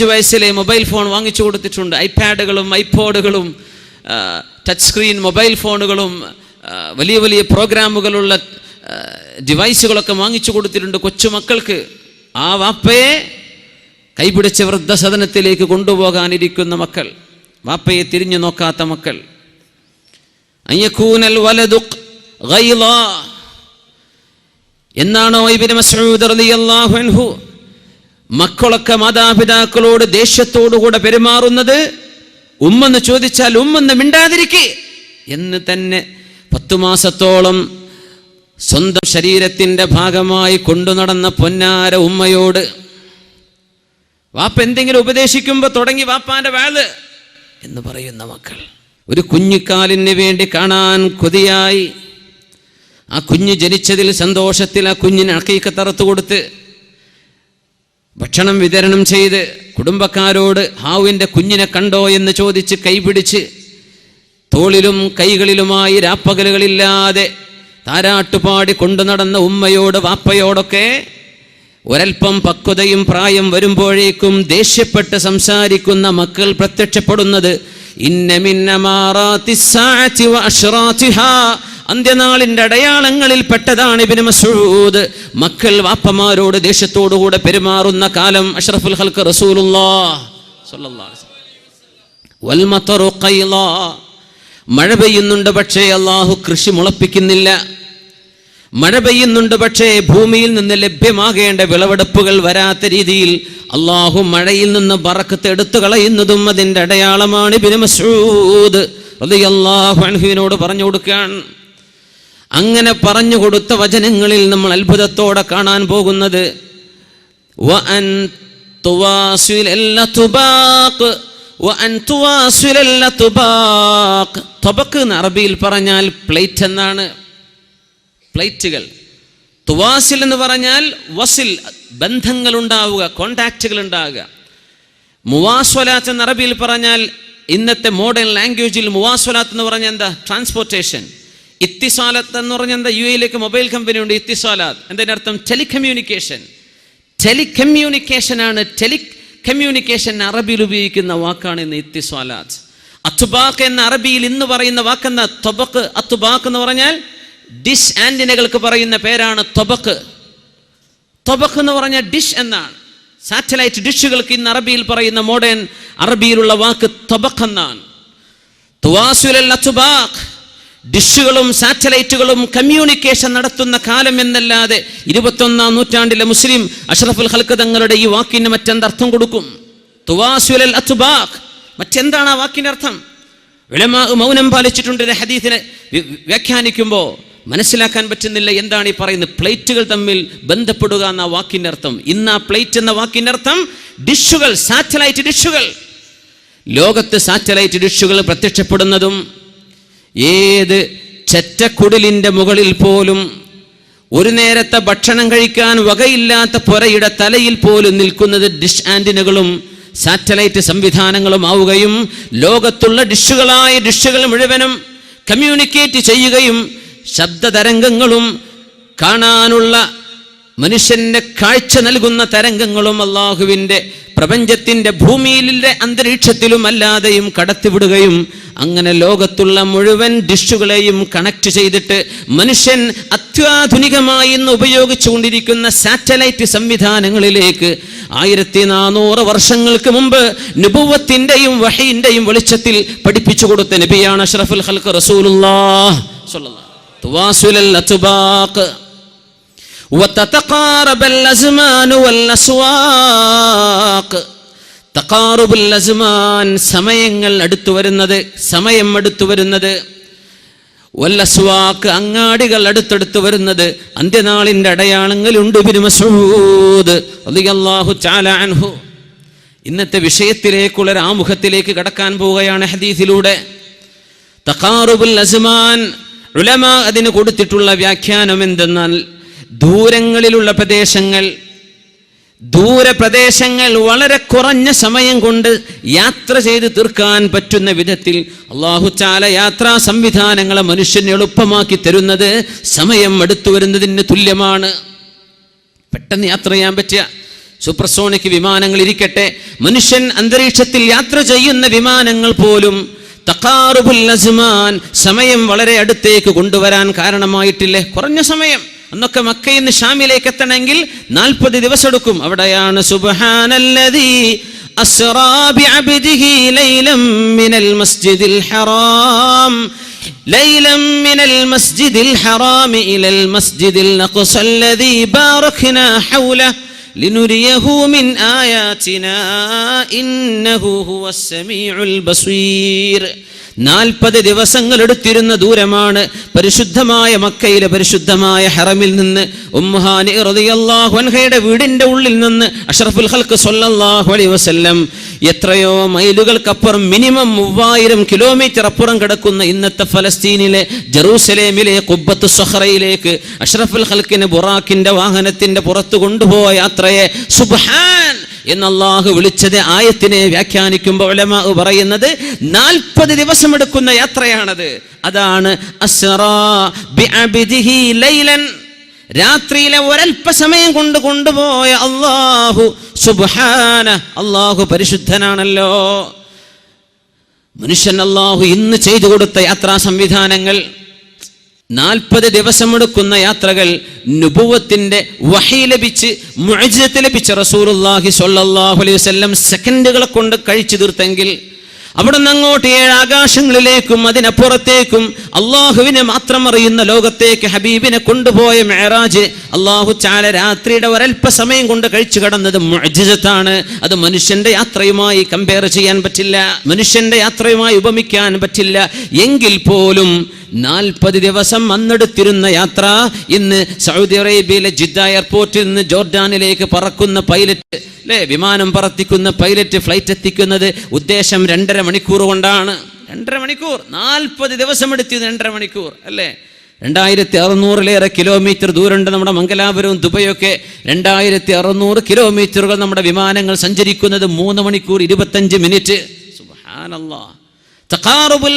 അഞ്ച് വയസ്സിലെ mobile phone വാങ്ങിച്ചു കൊടുത്തിട്ടുണ്ട്. ഐപാഡുകളും ഐപോഡുകളും ടച്ച് സ്ക്രീൻ മൊബൈൽ ഫോണുകളും വലിയ വലിയ പ്രോഗ്രാമുകളുള്ള ഡിവൈസുകളൊക്കെ വാങ്ങിച്ചു കൊടുത്തിട്ടുണ്ട് കൊച്ചുമക്കൾക്ക്. ആ വാപ്പയെ കൈപിടിച്ച വൃദ്ധസദനത്തിലേക്ക് കൊണ്ടുപോകാനിരിക്കുന്ന മക്കൾ വാപ്പയെ തിരിഞ്ഞു നോക്കാത്ത മക്കൾ. അയ്യക്കൂനൽ വലതു. എന്നാണോ ഇബ്നു മസ്ഊദ് റളിയല്ലാഹു അൻഹു മക്കളൊക്കെ മാതാപിതാക്കളോട് ദേഷ്യത്തോടുകൂടെ പെരുമാറുന്നത്? ഉമ്മെന്ന് ചോദിച്ചാൽ ഉമ്മെന്ന് മിണ്ടാതിരിക്കേ. എന്ന് തന്നെ പത്തു മാസത്തോളം സ്വന്തം ശരീരത്തിന്റെ ഭാഗമായി കൊണ്ടു നടന്ന പൊന്നാര ഉമ്മയോട് വാപ്പ എന്തെങ്കിലും ഉപദേശിക്കുമ്പോൾ തുടങ്ങി വാപ്പാന്റെ വാൾ എന്ന് പറയുന്ന മക്കൾ. ഒരു കുഞ്ഞിക്കാലിന് വേണ്ടി കാണാൻ കൊതിയായി. ആ കുഞ്ഞ് ജനിച്ചതിൽ സന്തോഷത്തിൽ ആ കുഞ്ഞിന് അക്കീക്ക തറത്തു കൊടുത്ത് ഭക്ഷണം വിതരണം ചെയ്ത് കുടുംബക്കാരോട് ഹാവുവിന്റെ കുഞ്ഞിനെ കണ്ടോ എന്ന് ചോദിച്ച് കൈപിടിച്ച് തോളിലും കൈകളിലുമായി രാപ്പകലുകളില്ലാതെ താരാട്ടുപാടി കൊണ്ടു നടന്ന ഉമ്മയോട് വാപ്പയോടൊക്കെ ഒരൽപ്പം പക്വതയും പ്രായം വരുമ്പോഴേക്കും ദേഷ്യപ്പെട്ട് സംസാരിക്കുന്ന മക്കൾ പ്രത്യക്ഷപ്പെടുന്നത് ഇന്ന അന്ത്യനാളിന്റെ അടയാളങ്ങളിൽ പെട്ടതാണ് ഇബിന് മസൂദ് മക്കൾ വാപ്പമാരോട് ദേഷ്യത്തോടുകൂടെ പെരുമാറുന്ന കാലം അഷ്റഫുൽ ഹൽക്ക്. മഴ പെയ്യുന്നുണ്ട് പക്ഷേ അള്ളാഹു കൃഷി മുളപ്പിക്കുന്നില്ല. മഴ പെയ്യുന്നുണ്ട് പക്ഷേ ഭൂമിയിൽ നിന്ന് ലഭ്യമാകേണ്ട വിളവെടുപ്പുകൾ വരാത്ത രീതിയിൽ അള്ളാഹു മഴയിൽ നിന്ന് ബറക്കത്ത് എടുത്തു കളയുന്നതും അതിന്റെ അടയാളമാണ് ഇബ്നു മസ്ഊദ്. റളിയല്ലാഹു അൻഹുവിനോട് പറഞ്ഞു കൊടുക്കാൻ. അങ്ങനെ പറഞ്ഞു കൊടുത്ത വചനങ്ങളിൽ നമ്മൾ അത്ഭുതത്തോടെ കാണാൻ പോകുന്നത്. എന്ന് അറബിയിൽ പറഞ്ഞാൽ പ്ലേറ്റ് എന്നാണ്. പ്ലേറ്റുകൾ. തുവാസിൽ എന്ന് പറഞ്ഞാൽ വസിൽ ബന്ധങ്ങൾ ഉണ്ടാവുക കോണ്ടാക്റ്റുകൾ ഉണ്ടാവുക. മുവാസ്വലാത്ത് എന്ന് അറബിയിൽ പറഞ്ഞാൽ ഇന്നത്തെ മോഡേൺ ലാംഗ്വേജിൽ മുവാസ്വലാത്ത് എന്ന് പറഞ്ഞാൽ എന്താ? ട്രാൻസ്പോർട്ടേഷൻ ഇത്തിസാലത്ത് എന്ന് പറഞ്ഞാൽ എന്താ? യു എയിലേക്ക് മൊബൈൽ കമ്പനി ഉണ്ട് ഇത്തിസാലാത്ത്. അർത്ഥം? ടെലികമ്മ്യൂണിക്കേഷൻ. ടെലികമ്മ്യൂണിക്കേഷൻ ആണ് ടെലി കമ്മ്യൂണിക്കേഷൻ അറബിയിൽ ഉപയോഗിക്കുന്ന വാക്കാണ് ഇന്ന് ഇത്തിസ്വാലാത്ത് അത്തുബാക്ക് എന്ന അറബിയിൽ ഇന്ന് പറയുന്ന വാക്കെന്ന തൊബക്ക്. അത്തുബാക്ക് എന്ന് പറഞ്ഞാൽ ഡിഷ് ആന്റിനകൾക്ക് പറയുന്ന പേരാണ് തൊബക്ക്. തൊബക്ക് എന്ന് പറഞ്ഞാൽ ഡിഷ് എന്നാണ്. സാറ്റലൈറ്റ് ഡിഷുകൾക്ക് ഇന്ന് അറബിയിൽ പറയുന്ന മോഡേൺ അറബിയിലുള്ള വാക്ക് തൊബക്ക് എന്നാണ് തുവാസുലൽ ഡിഷുകളും സാറ്റലൈറ്റുകളും കമ്മ്യൂണിക്കേഷൻ നടത്തുന്ന കാലം എന്നല്ലാതെ ഇരുപത്തൊന്നാം നൂറ്റാണ്ടിലെ മുസ്ലിം അഷറഫുൽ ഹൽക്ക് തങ്ങളുടെ ഈ വാക്കിന് മറ്റെന്തർത്ഥം കൊടുക്കും? തുവാസുലൽ അത്ബാഖ് മറ്റെന്താണ് ആ വാക്കിന്റെ അർത്ഥം? മൗനം പാലിച്ചിട്ടുണ്ട് ഹദീസിനെ വ്യാഖ്യാനിക്കുമ്പോൾ മനസ്സിലാക്കാൻ പറ്റുന്നില്ല എന്താണ് ഈ പറയുന്നത്. പ്ലേറ്റുകൾ തമ്മിൽ ബന്ധപ്പെടുക എന്ന വാക്കിന്റെ അർത്ഥം. ഇന്ന് ആ പ്ലേറ്റ് എന്ന വാക്കിന്റെ അർത്ഥം ഡിഷുകൾ സാറ്റലൈറ്റ് ഡിഷുകൾ. ലോകത്ത് സാറ്റലൈറ്റ് ഡിഷുകൾ പ്രത്യക്ഷപ്പെടുന്നതും ഏത് ചെറ്റക്കുടിലിന്റെ മുകളിൽ പോലും ഒരു നേരത്തെ ഭക്ഷണം കഴിക്കാൻ വകയില്ലാത്ത പുരയുടെ തലയിൽ പോലും നിൽക്കുന്നത് ഡിഷ് ആന്റിനകളും സാറ്റലൈറ്റ് സംവിധാനങ്ങളും ആവുകയും ലോകത്തുള്ള ഡിഷുകളായ ഡിഷുകൾ മുഴുവനും കമ്മ്യൂണിക്കേറ്റ് ചെയ്യുകയും ശബ്ദ തരംഗങ്ങളും കാണാനുള്ള മനുഷ്യന്റെ കാഴ്ച നൽകുന്ന തരംഗങ്ങളും അള്ളാഹുവിന്റെ പ്രപഞ്ചത്തിന്റെ ഭൂമിയിലെ അന്തരീക്ഷത്തിലും അല്ലാതെയും കടത്തിവിടുകയും അങ്ങനെ ലോകത്തുള്ള മുഴുവൻ ഡിഷുകളെയും കണക്ട് ചെയ്തിട്ട് മനുഷ്യൻ അത്യാധുനികമായി ഇന്ന് ഉപയോഗിച്ചുകൊണ്ടിരിക്കുന്ന സാറ്റലൈറ്റ് സംവിധാനങ്ങളിലേക്ക് ആയിരത്തി നാനൂറ് വർഷങ്ങൾക്ക് മുമ്പ് നുപുവത്തിന്റെയും വഹീന്റെയും വെളിച്ചത്തിൽ പഠിപ്പിച്ചു കൊടുത്ത നബിയാണ് അഷ്റഫുൽ ഹൽക്ക് റസൂലുല്ലാ وتتقارب الأزمان والأسواق തക്കാറുബുൽ അസ്മാൻ സമയങ്ങൾ അടുത്തു വരുന്നത് സമയം അടുത്തു വരുന്നത് വല്ലസ്വാക്ക് അങ്ങാടികൾ അടുത്തടുത്ത് വരുന്നത് അന്ത്യനാളിൻ്റെ അടയാളങ്ങളുണ്ട് ഇബ്നു മസ്ഊദ് റളിയല്ലാഹു തആല അൻഹു ഇന്നത്തെ വിഷയത്തിലേക്കുള്ള ഒരു ആമുഖത്തിലേക്ക് കടക്കാൻ പോവുകയാണ് ഹദീസിലൂടെ തക്കാറുബുൽ അസ്മാൻ ഉലമ അതിന് കൊടുത്തിട്ടുള്ള വ്യാഖ്യാനം എന്തെന്നാൽ ദൂരങ്ങളിലുള്ള പ്രദേശങ്ങൾ ദൂരപ്രദേശങ്ങൾ വളരെ കുറഞ്ഞ സമയം കൊണ്ട് യാത്ര ചെയ്ത് തീർക്കാൻ പറ്റുന്ന വിധത്തിൽ അള്ളാഹുചാല യാത്രാ സംവിധാനങ്ങളെ മനുഷ്യന് എളുപ്പമാക്കി തരുന്നത് സമയം അടുത്തു വരുന്നതിന് തുല്യമാണ്. പെട്ടെന്ന് യാത്ര ചെയ്യാൻ പറ്റിയ സൂപ്പർസോണിക് വിമാനങ്ങൾ ഇരിക്കട്ടെ. മനുഷ്യൻ അന്തരീക്ഷത്തിൽ യാത്ര ചെയ്യുന്ന വിമാനങ്ങൾ പോലും തക്കാറുബുൽ സമയം വളരെ അടുത്തേക്ക് കൊണ്ടുവരാൻ കാരണമായിട്ടില്ലേ? കുറഞ്ഞ സമയം. അന്നൊക്കെ മക്കയിൽ നിന്ന് ഷാമിലേക്ക് എത്തണമെങ്കിൽ നാൽപ്പത് ദിവസം എടുക്കും അവിടെയാണ് സുബ്ഹാനല്ലദീ أسرى بعبده ليلا من المسجد الحرام ليلا من المسجد الحرام إلى المسجد الأقصى الذي باركنا حوله لنريه من آياتنا إنه هو السميع البصير നാൽപ്പത് ദിവസങ്ങൾ എടുത്തിരുന്ന ദൂരമാണ് പരിശുദ്ധമായ മക്കയിലെ പരിശുദ്ധമായ ഹറമിൽ നിന്ന് ഉമ്മുഹാനി വീടിന്റെ ഉള്ളിൽ നിന്ന് അഷറഫുൽ ഹൽക്ക് സൊല്ലാഹു അലൈ വസ്ല്ലം എത്രയോ മൈലുകൾക്കപ്പുറം മിനിമം മൂവായിരം കിലോമീറ്റർ അപ്പുറം കിടക്കുന്ന ഇന്നത്തെ ഫലസ്തീനിലെ ജറൂസലേമിലെ കുബത്ത് സൊഹറയിലേക്ക് അഷറഫുൽ ഹൽക്കിന് ബുറാക്കിന്റെ വാഹനത്തിന്റെ പുറത്ത് കൊണ്ടുപോയ യാത്രയെ സുബ്ഹാൻ എന്ന് അള്ളാഹു വിളിച്ചത് ആയത്തിനെ വ്യാഖ്യാനിക്കുമ്പോൾ പറയുന്നത് നാൽപ്പത് ദിവസം എടുക്കുന്ന യാത്രയാണത്. അതാണ് രാത്രിയിലെ ഒരല്പസമയം കൊണ്ട് കൊണ്ടുപോയ അള്ളാഹു സുബാന അള്ളാഹു പരിശുദ്ധനാണല്ലോ. മനുഷ്യൻ അള്ളാഹു ഇന്ന് ചെയ്തു കൊടുത്ത യാത്രാ സംവിധാനങ്ങൾ നാൽപ്പത് ദിവസമെടുക്കുന്ന യാത്രകൾ നുപുവത്തിന്റെ വഹി ലഭിച്ച് മുഅജിസത്ത് ലഭിച്ച റസൂലുള്ളാഹി സ്വല്ലല്ലാഹു അലൈഹി വസല്ലം സെക്കൻഡുകളെ കൊണ്ട് കഴിച്ചു തീർത്തെങ്കിൽ അവിടെ നിന്ന് അങ്ങോട്ട് ഏഴ് ആകാശങ്ങളിലേക്കും അതിനപ്പുറത്തേക്കും അള്ളാഹുവിനെ മാത്രം അറിയുന്ന ലോകത്തേക്ക് ഹബീബിനെ കൊണ്ടുപോയ മെഹറാജ് അള്ളാഹു ചാല രാത്രിയുടെ ഒരല്പസമയം കൊണ്ട് കഴിച്ചു കടന്നത് മുഅജിസത്താണ് അത് മനുഷ്യന്റെ യാത്രയുമായി കമ്പയർ ചെയ്യാൻ പറ്റില്ല. മനുഷ്യന്റെ യാത്രയുമായി ഉപമിക്കാൻ പറ്റില്ല. എങ്കിൽ പോലും നാൽപ്പത് ദിവസം അന്നെടുത്തിരുന്ന യാത്ര ഇന്ന് സൗദി അറേബ്യയിലെ ജിദ്ദ എയർപോർട്ടിൽ നിന്ന് ജോർഡാനിലേക്ക് പറക്കുന്ന പൈലറ്റ് അല്ലേ വിമാനം പറത്തിക്കുന്ന പൈലറ്റ് ഫ്ലൈറ്റ് എത്തിക്കുന്നത് ഉദ്ദേശം രണ്ടര മണിക്കൂർ കൊണ്ടാണ്. രണ്ടര മണിക്കൂർ. നാൽപ്പത് ദിവസം എടുത്തിരുന്നു രണ്ടര മണിക്കൂർ അല്ലേ? രണ്ടായിരത്തി അറുന്നൂറിലേറെ കിലോമീറ്റർ ദൂരമുണ്ട് നമ്മുടെ മംഗലാപുരവും ദുബൈയൊക്കെ. രണ്ടായിരത്തി അറുന്നൂറ് കിലോമീറ്ററുകൾ നമ്മുടെ വിമാനങ്ങൾ സഞ്ചരിക്കുന്നത് മൂന്ന് മണിക്കൂർ ഇരുപത്തഞ്ച് മിനിറ്റ്.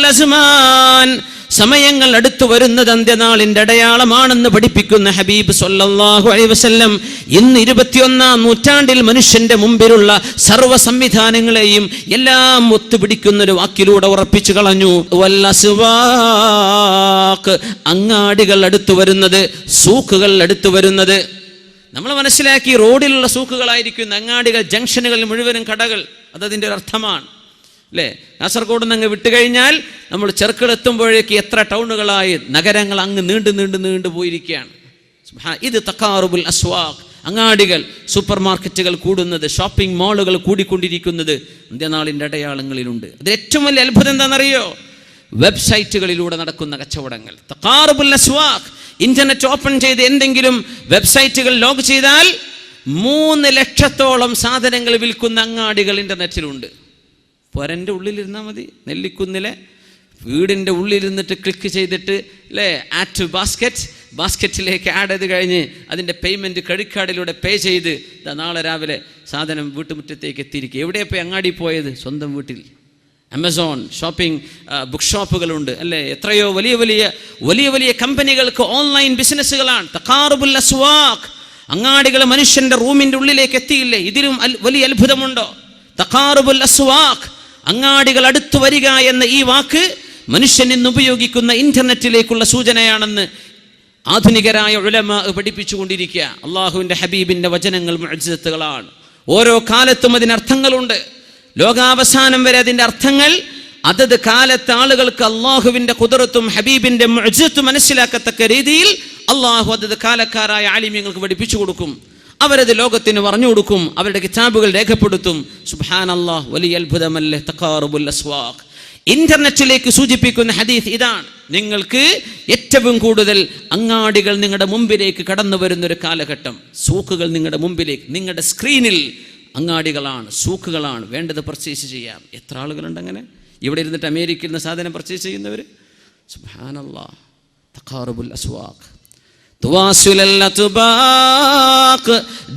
അസ്മാൻ. സമയങ്ങൾ അടുത്തു വരുന്നത് അന്ത്യനാളിന്റെ അടയാളമാണെന്ന് പഠിപ്പിക്കുന്ന ഹബീബ് സൊല്ലാഹു അലൈവസം ഇന്ന് ഇരുപത്തിയൊന്നാം നൂറ്റാണ്ടിൽ മനുഷ്യന്റെ മുമ്പിലുള്ള സർവ സംവിധാനങ്ങളെയും എല്ലാം ഒത്തുപിടിക്കുന്ന ഒരു വാക്കിലൂടെ ഉറപ്പിച്ചു കളഞ്ഞു. വല്ലസുവാക്ക് അങ്ങാടികൾ അടുത്തു വരുന്നത് സൂക്കുകൾ അടുത്തു വരുന്നത്. നമ്മൾ മനസ്സിലാക്കി റോഡിലുള്ള സൂക്കുകളായിരിക്കുന്ന അങ്ങാടികൾ ജംഗ്ഷനുകൾ മുഴുവനും കടകൾ അതതിന്റെ ഒരു അർത്ഥമാണ്. അല്ലേ കാസർഗോഡ് നിന്ന് അങ്ങ് വിട്ടുകഴിഞ്ഞാൽ നമ്മൾ ചെറുക്കിടെത്തുമ്പോഴേക്ക് എത്ര ടൗണുകളായി നഗരങ്ങൾ അങ്ങ് നീണ്ടു നീണ്ടു നീണ്ടു പോയിരിക്കുകയാണ്. ഇത് തക്കാറുബുൽ അസ്വാഖ് അങ്ങാടികൾ സൂപ്പർ മാർക്കറ്റുകൾ കൂടുന്നത് ഷോപ്പിംഗ് മാളുകൾ കൂടിക്കൊണ്ടിരിക്കുന്നത് അന്ത്യനാളിന്റെ അടയാളങ്ങളിലുണ്ട്. അതിൽ ഏറ്റവും വലിയ അത്ഭുതം എന്താണെന്നറിയോ? വെബ്സൈറ്റുകളിലൂടെ നടക്കുന്ന കച്ചവടങ്ങൾ. തക്കാറുബുൽ അസ്വാഖ് ഇന്റർനെറ്റ് ഓപ്പൺ ചെയ്ത് എന്തെങ്കിലും വെബ്സൈറ്റുകൾ ലോഗ് ചെയ്താൽ മൂന്ന് ലക്ഷത്തോളം സാധനങ്ങൾ വിൽക്കുന്ന അങ്ങാടികൾ ഇന്റർനെറ്റിലുണ്ട് പൊരന്റെ ഉള്ളിലിരുന്നാൽ മതി. നെല്ലിക്കുന്നിലെ വീടിന്റെ ഉള്ളിലിരുന്നിട്ട് ക്ലിക്ക് ചെയ്തിട്ട് അല്ലേ ആറ്റ് ബാസ്ക്കറ്റ് ബാസ്ക്കറ്റിലേക്ക് ആഡ് ചെയ്ത് കഴിഞ്ഞ് അതിന്റെ പേയ്മെന്റ് ക്രെഡിറ്റ് കാർഡിലൂടെ പേ ചെയ്ത് നാളെ രാവിലെ സാധനം വീട്ടുമുറ്റത്തേക്ക് എത്തിയിരിക്കുക. എവിടെയാണ് പോയി? അങ്ങാടി പോയത്? സ്വന്തം വീട്ടിൽ. ആമസോൺ ഷോപ്പിംഗ് ബുക്ക് ഷോപ്പുകളുണ്ട് അല്ലേ? എത്രയോ വലിയ വലിയ വലിയ വലിയ കമ്പനികൾക്ക് ഓൺലൈൻ ബിസിനസ്സുകളാണ് തക്കാറുബുൽ അസ്വാഖ്. അങ്ങാടികൾ മനുഷ്യന്റെ റൂമിന്റെ ഉള്ളിലേക്ക് എത്തിയില്ലേ? ഇതിലും വലിയ അത്ഭുതമുണ്ടോ? തക്കാറുബുൽ അസ്വാഖ്. അങ്ങാടികൾ അടുത്തു വരിക എന്ന ഈ വാക്ക് മനുഷ്യൻ ഇന്ന് ഉപയോഗിക്കുന്ന ഇന്റർനെറ്റിലേക്കുള്ള സൂചനയാണെന്ന് ആധുനികരായ ഉലമ പഠിപ്പിച്ചുകൊണ്ടിരിക്കുക. അള്ളാഹുവിന്റെ ഹബീബിന്റെ വചനങ്ങൾ മുഅ്ജിസത്തുകളാണ് ഓരോ കാലത്തും അതിനർത്ഥങ്ങളുണ്ട്. ലോകാവസാനം വരെ അതിന്റെ അർത്ഥങ്ങൾ അതത് കാലത്ത് ആളുകൾക്ക് അള്ളാഹുവിന്റെ കുതിരത്തും ഹബീബിന്റെ മുഅ്ജിസത്തും മനസ്സിലാക്കത്തക്ക രീതിയിൽ അള്ളാഹു അതത് കാലക്കാരായ ആലിമ്യങ്ങൾക്ക് പഠിപ്പിച്ചു കൊടുക്കും. അവരത് ലോകത്തിന് പറഞ്ഞു കൊടുക്കും അവരുടെ കിതാബുകൾ രേഖപ്പെടുത്തും. അള്ളാഹ് വലിയ അത്ഭുതമല്ലേ തക്കാറുബുൽ അസ്വാഖ്. ഇന്റർനെറ്റിലേക്ക് സൂചിപ്പിക്കുന്ന ഹദീസ് ഇതാണ്. നിങ്ങൾക്ക് ഏറ്റവും കൂടുതൽ അങ്ങാടികൾ നിങ്ങളുടെ മുമ്പിലേക്ക് കടന്നു വരുന്ന ഒരു കാലഘട്ടം. സൂക്കുകൾ നിങ്ങളുടെ മുമ്പിലേക്ക് നിങ്ങളുടെ സ്ക്രീനിൽ അങ്ങാടികളാണ് സൂക്കുകളാണ് വേണ്ടത് പർച്ചേസ് ചെയ്യാം. എത്ര ആളുകളുണ്ട് അങ്ങനെ? ഇവിടെ ഇരുന്നിട്ട് അമേരിക്കയിൽ നിന്ന് സാധനം പർച്ചേസ് ചെയ്യുന്നവർ സുബാനല്ലാ തക്കാറുബുൽ അസ്വാഖ്.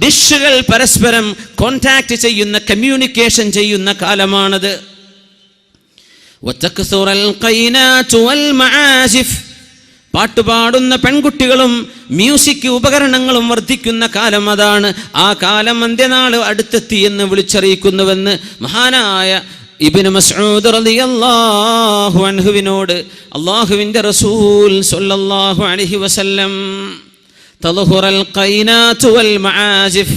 ഡിഷുകൾ പരസ്പരം കോണ്ടാക്ട് ചെയ്യുന്ന കമ്മ്യൂണിക്കേഷൻ ചെയ്യുന്ന കാലമാണത്. പാട്ടുപാടുന്ന പെൺകുട്ടികളും മ്യൂസിക് ഉപകരണങ്ങളും വർദ്ധിക്കുന്ന കാലം അതാണ്. ആ കാലം അന്ത്യനാൾ അടുത്തെത്തി എന്ന് വിളിച്ചറിയിക്കുന്നുവെന്ന് മഹാനായ ഇബ്നു മസ്ഊദ് റളിയല്ലാഹു അൻഹുവിനോട് അള്ളാഹുവിന്റെ റസൂൽ സ്വല്ലല്ലാഹു അലൈഹി വസല്ലം തദ്ഹുറൽ ഖൈനാതു വൽ മആസിഫ്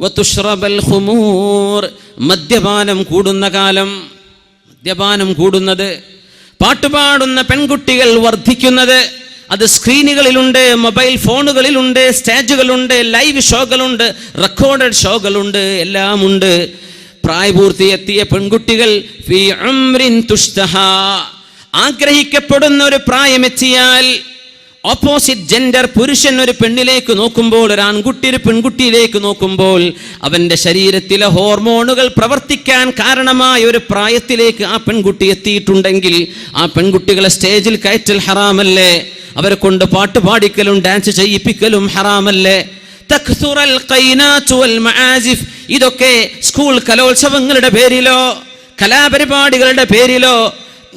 വതുഷ്റബൽ ഖുമൂർ മദ്യപാനം കൂടുന്ന കാലം മദ്യപാനം കൂടുന്നത് പാട്ടുപാടുന്ന പെൺകുട്ടികൾ വർദ്ധിക്കുന്നത് അത് സ്ക്രീനുകളിലുണ്ട് മൊബൈൽ ഫോണുകളിലുണ്ട് സ്റ്റേജുകളുണ്ട് ലൈവ് ഷോകളുണ്ട് റെക്കോർഡഡ് ഷോകളുണ്ട് എല്ലാം ഉണ്ട് പ്രായപൂർത്തിയെത്തിയ പെൺകുട്ടികൾ ആഗ്രഹിക്കപ്പെടുന്ന ഒരു പ്രായമെത്തിയാൽ ഓപ്പോസിറ്റ് ജെൻഡർ പുരുഷൻ ഒരു പെണ്ണിലേക്ക് നോക്കുമ്പോൾ ഒരു ആൺകുട്ടി ഒരു പെൺകുട്ടിയിലേക്ക് നോക്കുമ്പോൾ അവന്റെ ശരീരത്തിലെ ഹോർമോണുകൾ പ്രവർത്തിക്കാൻ കാരണമായ ഒരു പ്രായത്തിലേക്ക് ആ പെൺകുട്ടി എത്തിയിട്ടുണ്ടെങ്കിൽ ആ പെൺകുട്ടികളെ സ്റ്റേജിൽ കയറ്റൽ ഹറാമല്ലേ? അവരെ കൊണ്ട് പാട്ട് പാടിക്കലും ഡാൻസ് ചെയ്യിപ്പിക്കലും ഹറാമല്ലേ? ഇതൊക്കെ സ്കൂൾ കലോത്സവങ്ങളുടെ പേരിലോ കലാപരിപാടികളുടെ പേരിലോ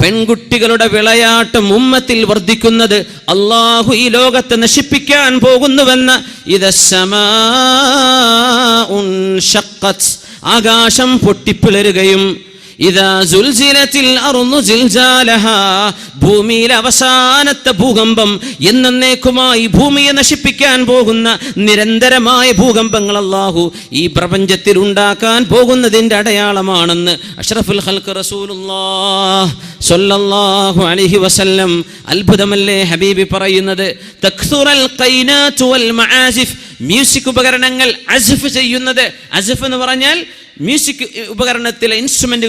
പെൺകുട്ടികളുടെ വിളയാട്ടം ഉമ്മത്തിൽ വർദ്ധിക്കുന്നത് അള്ളാഹു ഈ ലോകത്തെ നശിപ്പിക്കാൻ പോകുന്നുവെന്ന ഇത് ആകാശം പൊട്ടിപ്പിളരുകയും ഭൂമിയിലെ അവസാനത്തെ ഭൂകമ്പം എന്നേക്കുമായി ഭൂമിയെ നശിപ്പിക്കാൻ പോകുന്ന നിരന്തരമായ ഭൂകമ്പങ്ങൾ അള്ളാഹു ഈ പ്രപഞ്ചത്തിൽ ഉണ്ടാക്കാൻ പോകുന്നതിന്റെ അടയാളമാണെന്ന് അഷ്റഫുൽ ഹൽക്ക് റസൂലുല്ലാഹു അലൈഹി വസല്ലം അത്ഭുതമല്ലേ ഹബീബി പറയുന്നത്? മ്യൂസിക് ഉപകരണങ്ങൾ അസ്ഫ് ചെയ്യുന്നത്. അസ്ഫ് എന്ന് പറഞ്ഞാൽ മ്യൂസിക് ഉപകരണത്തിലെ ഇൻസ്ട്രുമെന്റുകൾ